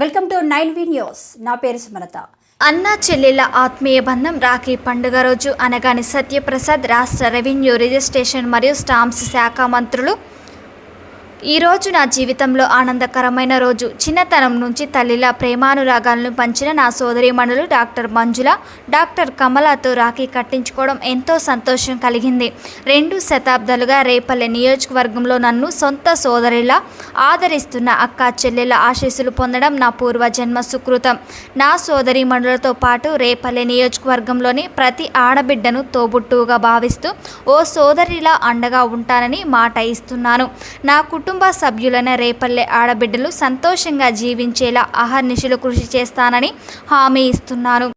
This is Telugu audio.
Welcome to nine V news. నా పేరు సుమలత. అన్నా చెల్లెల ఆత్మీయ బంధం రాఖీ పండుగ రోజు అనగానే సత్యప్రసాద్ రాష్ట్ర రెవెన్యూ రిజిస్ట్రేషన్ మరియు స్టాంప్స్ శాఖ మంత్రులు ఈరోజు నా జీవితంలో ఆనందకరమైన రోజు. చిన్నతనం నుంచి తల్లిలా ప్రేమానురాగాలను పంచిన నా సోదరీమణులు డాక్టర్ మంజుల డాక్టర్ కమలతో రాఖీ కట్టించుకోవడం ఎంతో సంతోషం కలిగింది. రెండు శతాబ్దాలుగా రేపల్లె నియోజకవర్గంలో నన్ను సొంత సోదరిలా ఆదరిస్తున్న అక్క చెల్లెల ఆశీస్సులు పొందడం నా పూర్వజన్మ సుకృతం. నా సోదరీమణులతో పాటు రేపల్లె నియోజకవర్గంలోని ప్రతి ఆడబిడ్డను తోబుట్టువుగా భావిస్తూ ఓ సోదరిలా అండగా ఉంటానని మాట ఇస్తున్నాను. నాకు కుటుంబ సభ్యులైన రేపల్లె ఆడబిడ్డలు సంతోషంగా జీవించేలా అహర్నిశలు కృషి చేస్తానని హామీ ఇస్తున్నాను.